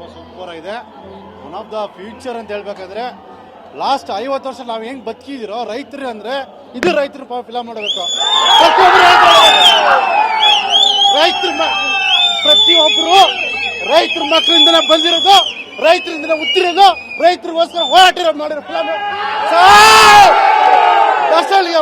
ತುಂಬ ಸೂಪರ್ ಆಗಿದೆ. One of the future ಅಂತ ಹೇಳ್ಬೇಕಾದ್ರೆ ಲಾಸ್ಟ್ ಐವತ್ತು ವರ್ಷ ನಾವು ಹೆಂಗ್ ಬದುಕಿದಿರೋ ರೈತರು ಅಂದ್ರೆ ಇದು ರೈತರು ಫಿಲಮ್ ಮಾಡಬೇಕು ರೈತರ ಪ್ರತಿಯೊಬ್ಬರು ರೈತರ ಮಕ್ಕಳಿಂದನೇ ಬಂದಿರೋದು ರೈತರಿಂದ ಉತ್ತಿರೋದು ರೈತರಿಗೋಸ್ಕರ ಹೋರಾಟ ಮಾಡಿರೋ ಫಿಲಮ್ ದಸಳಿಯ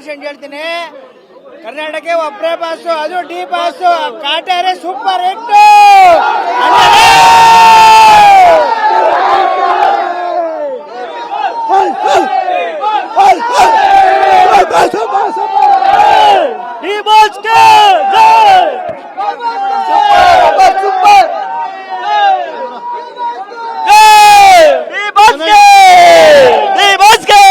ಪರ್ಸೆಂಟ್ ಹೇಳ್ತೀನಿ. ಕರ್ನಾಟಕ ಒಬ್ಬರೇ ಬಾಸು ಅದು D boss ಕಾಟಾರೆ super hit D boss super super D ಬಾಸ್ಗೆ D ಬಾಸ್ಗೆ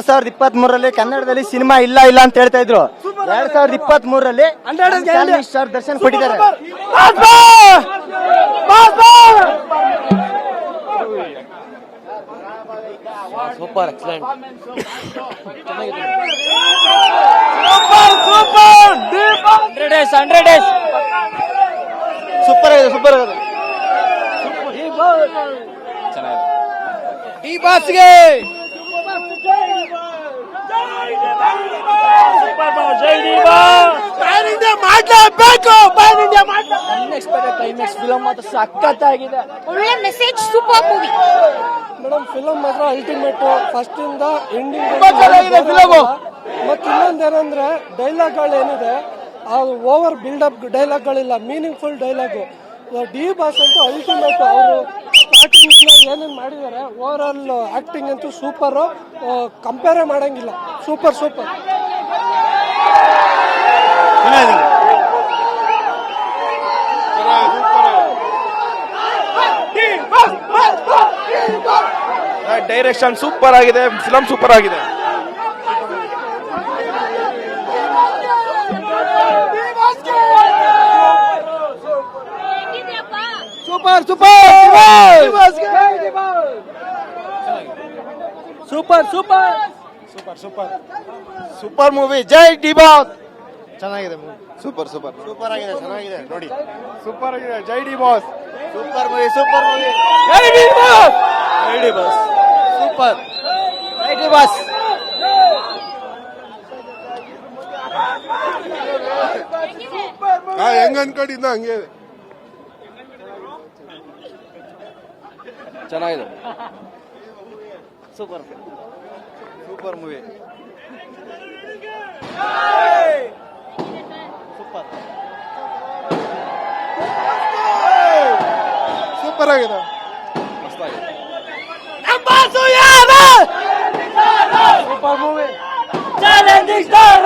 ಎರಡ್ ಸಾವಿರದ ಇಪ್ಪತ್ತ್ ಮೂರರಲ್ಲಿ ಕನ್ನಡದಲ್ಲಿ ಸಿನಿಮಾ ಇಲ್ಲ ಇಲ್ಲ ಅಂತ ಹೇಳ್ತಾ ಇದ್ರು. ಎರಡ್ ಸಾವಿರದ ಇಪ್ಪತ್ತ್ ಮೂರರಲ್ಲಿ ಸ್ಟಾರ್ ದರ್ಶನ್ ಕೊಟ್ಟಿದ್ದಾರೆ. Super excellent hundred days hundred days super ಆಗಿದೆ ಸೂಪರ್ ಆಗಿದೆ. ಈ ಬಾಸ್ಗೆ ಮಾಡಲೇಬೇಕು ಅನ್ಎಕ್ಸ್ಪೆಕ್ಟೆಡ್ ಕ್ಲೈಮ್ಯಾಕ್ಸ್ ಫಿಲಮ್ ಮಾತ್ರ ಸಖತ್ತಾಗಿದೆ ಒಳ್ಳೆ message super movie madam film ಮಾತ್ರ ಅಲ್ಟಿಮೇಟ್ ಫಸ್ಟ್ ಇಂದ ಎಂಡಿಂಗ್. ಮತ್ತೆ ಇನ್ನೊಂದೇನಂದ್ರೆ ಡೈಲಾಗ್ಗಳು ಏನಿದೆ ಆ ಓವರ್ ಬಿಲ್ಡಪ್ ಡೈಲಾಗ್ಗಳಿಲ್ಲ ಮೀನಿಂಗ್ಫುಲ್ ಡೈಲಾಗ್ ಡಿ ಬಾಸ್ ಅಂತೂ ಅಲ್ಟಿಮೇಟ್ ಅವರು ಸ್ಟಾರ್ಟಿಂಗ್ ಏನೇನು ಮಾಡಿದ್ದಾರೆ ಓವರ್ ಆಲ್ ಆಕ್ಟಿಂಗ್ ಅಂತೂ ಸೂಪರು ಕಂಪೇರೇ ಮಾಡೋಂಗಿಲ್ಲ. ಸೂಪರ್ ಸೂಪರ್ ಡೈರೆಕ್ಷನ್ ಸೂಪರ್ ಆಗಿದೆ ಫಿಲಮ್ ಸೂಪರ್ ಆಗಿದೆ. Super super super super super super super movie ಜೈ ಡಿ ಬಾಸ್ ಚೆನ್ನಾಗಿದೆ ಸೂಪರ್ ಸೂಪರ್ ಸೂಪರ್ ಆಗಿದೆ ಚೆನ್ನಾಗಿದೆ. ನೋಡಿ. ಸೂಪರ್ ಆಗಿದೆ. ಜೈ D boss super movie super movie ಜೈ ಡಿ ಬಾಸ್ ಜೈ ಡಿ ಬಾಸ್ ಸೂಪರ್ ಜೈ D boss ಹೆಂಗ ಅನ್ಕೊಂಡಿದ್ದ ಹಂಗೆ ಚೆನ್ನಾಗಿದೆ super. Super movie. Super. Super ಆಗಿದೆ. Super movie. Challenging star!